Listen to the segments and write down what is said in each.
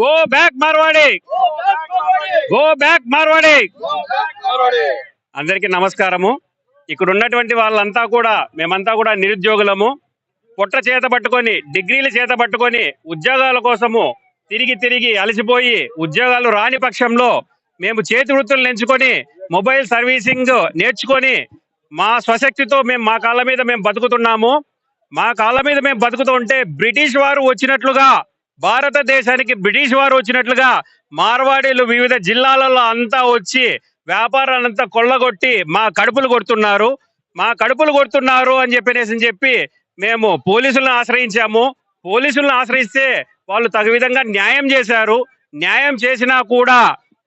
Go back Marwadi అందరికీ నమస్కారము. ఇక్కడ ఉన్నటువంటి వాళ్ళంతా కూడా మేమంతా కూడా నిరుద్యోగులము. పొట్ట చేత పట్టుకొని డిగ్రీలు చేత పట్టుకొని ఉద్యోగాల కోసము తిరిగి తిరిగి అలసిపోయి ఉద్యోగాలు రాని పక్షంలో మేము చేతి వృత్తులు ఎంచుకొని మొబైల్ సర్వీసింగ్ నేర్చుకొని మా స్వశక్తితో మేము మా కాళ్ళ మీద మేము బతుకుతున్నాము. మా కాళ్ళ మీద మేము బతుకుతూ ఉంటే బ్రిటిష్ వారు వచ్చినట్లుగా భారతదేశానికి బ్రిటిష్ వారు వచ్చినట్లుగా మార్వాడీలు వివిధ జిల్లాలలో అంతా వచ్చి వ్యాపారాలంతా కొల్లగొట్టి మా కడుపులు కొడుతున్నారు. మా కడుపులు కొడుతున్నారు అని చెప్పనేసి చెప్పి మేము పోలీసులను ఆశ్రయించాము. పోలీసులను ఆశ్రయిస్తే వాళ్ళు తగు విధంగా న్యాయం చేశారు. న్యాయం చేసినా కూడా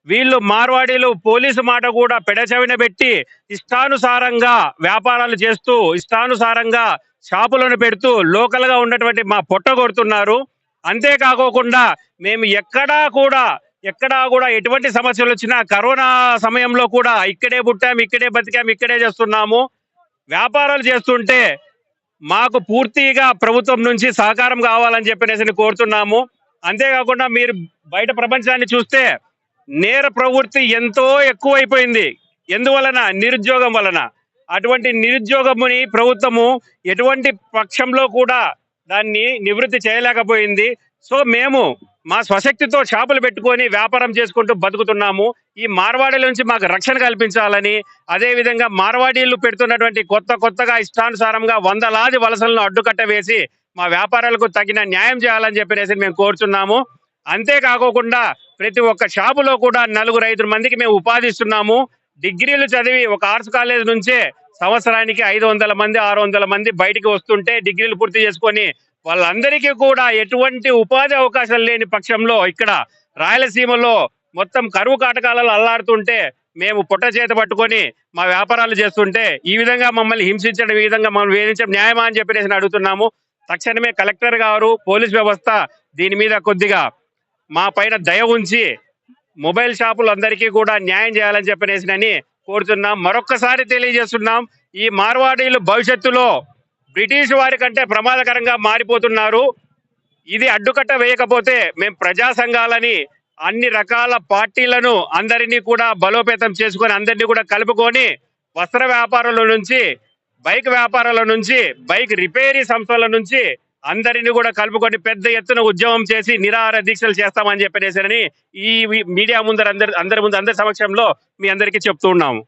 వీళ్ళు మార్వాడీలు పోలీసు మాట కూడా పెడచవిన పెట్టి ఇష్టానుసారంగా వ్యాపారాలు చేస్తూ ఇష్టానుసారంగా షాపులను పెడుతూ లోకల్గా ఉన్నటువంటి మా పొట్ట కొడుతున్నారు. అంతేకాకోకుండా మేము ఎక్కడా కూడా ఎక్కడా కూడా ఎటువంటి సమస్యలు వచ్చినా కరోనా సమయంలో కూడా ఇక్కడే పుట్టాం ఇక్కడే బతికాం ఇక్కడే చేస్తున్నాము. వ్యాపారాలు చేస్తుంటే మాకు పూర్తిగా ప్రభుత్వం నుంచి సహకారం కావాలని చెప్పినేసి కోరుతున్నాము. అంతేకాకుండా మీరు బయట ప్రపంచాన్ని చూస్తే నేర ప్రవృత్తి ఎంతో ఎక్కువైపోయింది. ఎందువలన? నిరుద్యోగం వలన. అటువంటి నిరుద్యోగముని ప్రభుత్వము ఎటువంటి పక్షంలో కూడా దాన్ని నివృత్తి చేయలేకపోయింది. సో మేము మా స్వశక్తితో షాపులు పెట్టుకొని వ్యాపారం చేసుకుంటూ బతుకుతున్నాము. ఈ మార్వాడీల నుంచి మాకు రక్షణ కల్పించాలని అదే విధంగా మార్వాడీలు పెడుతున్నటువంటి కొత్త కొత్తగా ఇష్టానుసారంగా వందలాది వలసలను అడ్డుకట్ట వేసి మా వ్యాపారాలకు తగిన న్యాయం చేయాలని చెప్పేసి మేము కోరుచున్నాము. అంతేకాకోకుండా ప్రతి ఒక్క షాపులో కూడా నలుగురు ఐదు మందికి మేము ఉపాధి ఇస్తున్నాము డిగ్రీలు చదివి ఒక ఆర్ట్స్ కాలేజ్ నుంచే సంవత్సరానికి ఐదు వందల మంది ఆరు వందల మంది బయటికి వస్తుంటే డిగ్రీలు పూర్తి చేసుకొని వాళ్ళందరికీ కూడా ఎటువంటి ఉపాధి అవకాశాలు లేని పక్షంలో ఇక్కడ రాయలసీమలో మొత్తం కరువు కాటకాలలో అల్లాడుతుంటే మేము పుట్ట చేత పట్టుకొని మా వ్యాపారాలు చేస్తుంటే ఈ విధంగా మమ్మల్ని హింసించడం ఈ విధంగా మమ్మల్ని వేధించడం న్యాయమా అని చెప్పేసి అడుగుతున్నాము. తక్షణమే కలెక్టర్ గారు పోలీస్ వ్యవస్థ దీని మీద కొద్దిగా మా పైన దయ ఉంచి మొబైల్ షాపులు అందరికీ కూడా న్యాయం చేయాలని చెప్పనేసినని కోరుతున్నాం. మరొక్కసారి తెలియజేస్తున్నాం. ఈ మార్వాడీలు భవిష్యత్తులో బ్రిటిష్ వారి కంటే ప్రమాదకరంగా మారిపోతున్నారు. ఇది అడ్డుకట్ట వేయకపోతే మేము ప్రజా సంఘాలని అన్ని రకాల పార్టీలను అందరినీ కూడా బలోపేతం చేసుకొని అందరినీ కూడా కలుపుకొని వస్త్ర వ్యాపారుల నుంచి బైక్ వ్యాపారాల నుంచి బైక్ రిపేరీ సంస్థల నుంచి అందరిని కూడా కలుపుకొని పెద్ద ఎత్తున ఉద్యమం చేసి నిరాహార దీక్షలు చేస్తామని చెప్పేసి ఈ మీడియా ముందర అందరి అందరి ముందు అందరి సమక్షంలో మీ అందరికీ చెప్తూ ఉన్నాము.